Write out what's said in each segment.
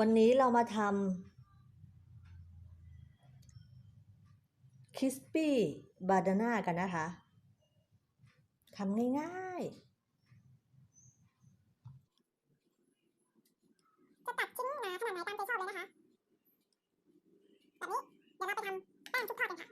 วันนี้เรามาทำคิสปี้บาดาน่ากันนะคะ ทำง่าย ๆ จะตัดชิ้นหนาขนาดไหนตามใจชอบเลยนะคะ แบบนี้ เดี๋ยวเราไปทำแป้งทุกทอดกันค่ะ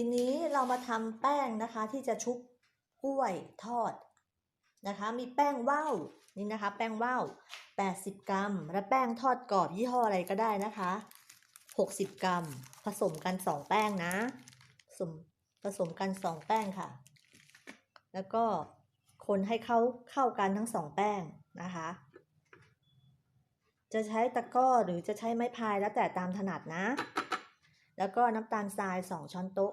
ทีนี้เรามาทำแป้งนะคะที่จะชุบกล้วยทอดนะคะ มีแป้งว่าวนี่นะคะ แป้งว่าว80 กรัม และแป้งทอดกรอบยี่ห้ออะไรก็ได้นะคะ 60 กรัม ผสมกัน 2 แป้งนะผสมผสมกัน 2 แป้งค่ะ แล้วก็คนให้เข้าเข้ากันทั้ง 2 แป้งนะคะ จะใช้ตะกร้อหรือจะใช้ไม้พายแล้วแต่ตามถนัดนะ แล้วก็น้ำตาลทราย 2 ช้อนโต๊ะ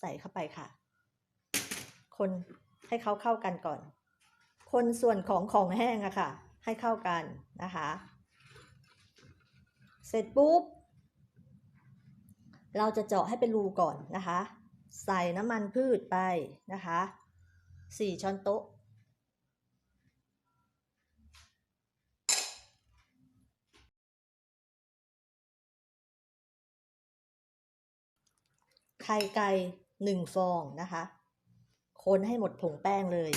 ใส่เข้าไปค่ะ คนให้เขาเข้ากันก่อน คนส่วนของของแห้งอะค่ะ ให้เข้ากันนะคะ เสร็จปุ๊บ เราจะเจาะให้เป็นรูก่อนนะคะ ใส่น้ำมันพืชไปนะคะ 4 ช้อนโต๊ะ ไข่ไก่หนึ่งฟองนะคะ คนให้หมดผงแป้งเลย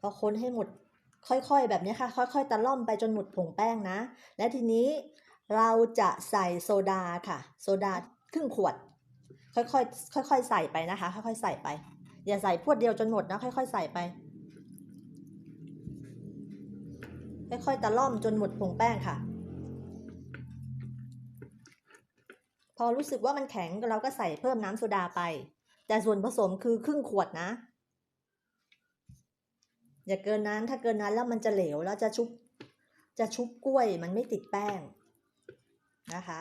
พอคนให้หมดค่อยๆแบบนี้ค่ะ ค่อยๆตะล่อมไปจนหมดผงแป้งนะ และทีนี้เราจะใส่โซดาค่ะ โซดาครึ่งขวด ค่อยๆค่อยๆใส่ไปนะคะ ค่อยๆใส่ไป อย่าใส่พวดเดียวจนหมดนะค่อยๆใส่ไป ค่อยๆตะล่อมจนหมดผงแป้งค่ะ อรู้สึกว่ามันแข็งเราก็ใส่เพิ่มน้ำโซดาไป แต่ส่วนผสมคือครึ่งขวดนะ อย่าเกินนั้นถ้าเกินนั้นแล้วมันจะเหลวแล้วจะชุบจะชุบกล้วยมันไม่ติดแป้งนะคะ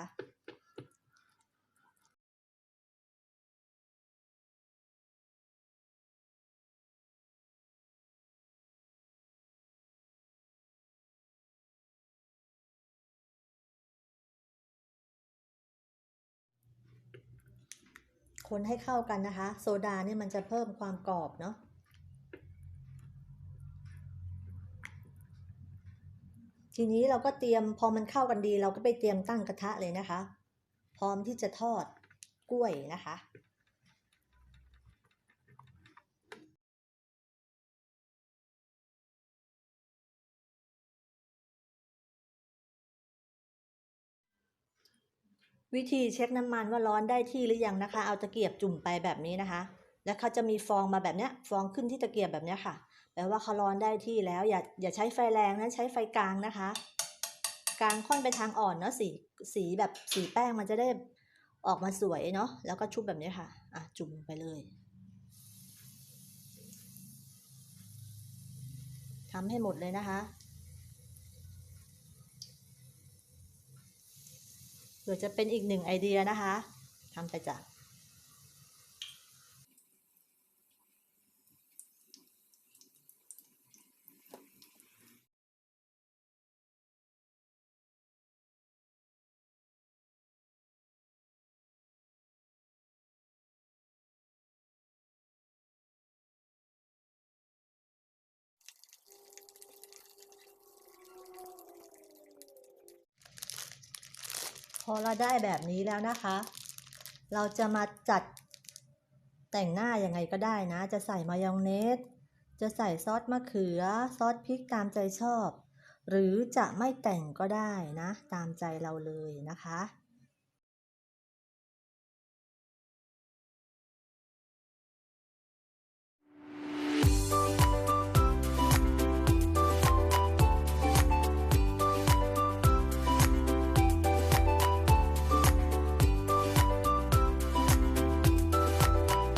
คนให้เข้ากันนะคะ โซดาเนี่ยมันจะเพิ่มความกรอบเนาะทีนี้เราก็เตรียมพอมันเข้ากันดี เราก็ไปเตรียมตั้งกระทะเลยนะคะ พร้อมที่จะทอดกล้วยนะคะ วิธีเช็คน้ำมันว่าร้อนได้ที่หรือยังนะคะ เอาตะเกียบจุ่มไปแบบนี้นะคะ แล้วเขาจะมีฟองมาแบบเนี้ย ฟองขึ้นที่ตะเกียบแบบเนี้ยค่ะ แปลว่าเขาร้อนได้ที่แล้ว อย่าอย่าใช้ไฟแรงนะใช้ไฟกลางนะคะ กลางค่อนไปทางอ่อนเนาะสีสีแบบสีแป้งมันจะได้ออกมาสวยเนาะ แล้วก็ชุบแบบนี้ค่ะ อะ จุ่มไปเลยทำให้หมดเลยนะคะ เผื่อจะเป็นอีกหนึ่งไอเดียนะคะทำไปจ้ะ พอเราได้แบบนี้แล้วนะคะ เราจะมาจัดแต่งหน้ายังไงก็ได้นะ จะใส่มายองเนส จะใส่ซอสมะเขือ ซอสพริกตามใจชอบ หรือจะไม่แต่งก็ได้นะ ตามใจเราเลยนะคะ